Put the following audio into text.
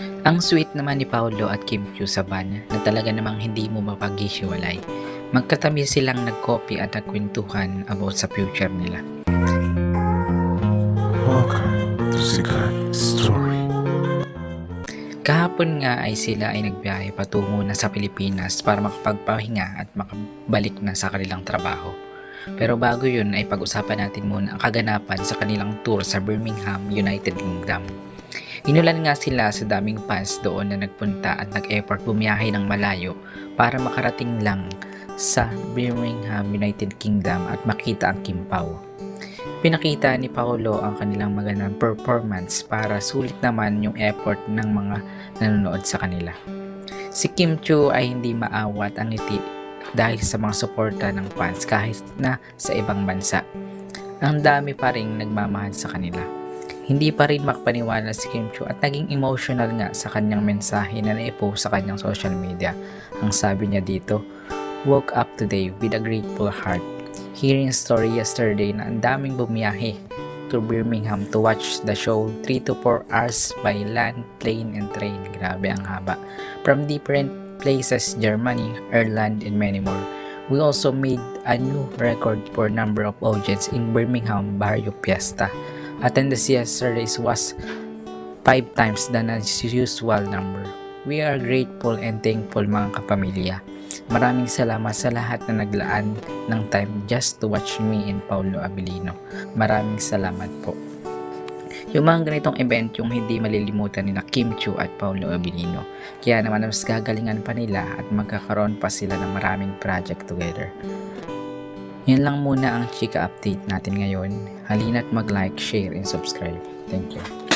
Ang sweet naman ni Paolo at Kim Chiu sa van na talaga namang hindi mo mapag-hiwalay. Magkatabi silang nagkopi at nagkwentuhan about sa future nila. Welcome to Sikat Story. Kahapon nga ay sila ay nagbiyahe patungo na sa Pilipinas para makapagpahinga at makabalik na sa kanilang trabaho. Pero bago yun ay pag-usapan natin muna ang kaganapan sa kanilang tour sa Birmingham, United Kingdom. Inulan nga sila sa daming fans doon na nagpunta at nag-effort bumiyahe ng malayo para makarating lang sa Birmingham, United Kingdom at makita ang Kimpaw. Pinakita ni Paolo ang kanilang magandang performance para sulit naman yung effort ng mga nanonood sa kanila. Si Kim Chu ay hindi maawat ang ngiti dahil sa mga suporta ng fans kahit na sa ibang bansa. Ang dami pa rin nagmamahal sa kanila. Hindi pa rin makapaniwala si Kim Chu at naging emotional nga sa kanyang mensahe na naipost sa kanyang social media. Ang sabi niya dito, Woke up today with a grateful heart. Hearing story yesterday na ang daming bumiyahe to Birmingham to watch the show 3 to 4 hours by land, plane, and train. Grabe ang haba. From different places, Germany, Ireland, and many more. We also made a new record for number of audience in Birmingham Barrio Fiesta. Attendance yesterday was 5 times than the usual number. We are grateful and thankful mga kapamilya. Maraming salamat sa lahat na naglaan ng time just to watch me and Paulo Abilino. Maraming salamat po. Yung mga ganitong event yung hindi malilimutan nila Kim Chu at Paulo Abilino. Kaya naman mas gagalingan pa nila at magkakaroon pa sila ng maraming project together. Yan lang muna ang chika update natin ngayon. Halina't mag-like, share, and subscribe. Thank you.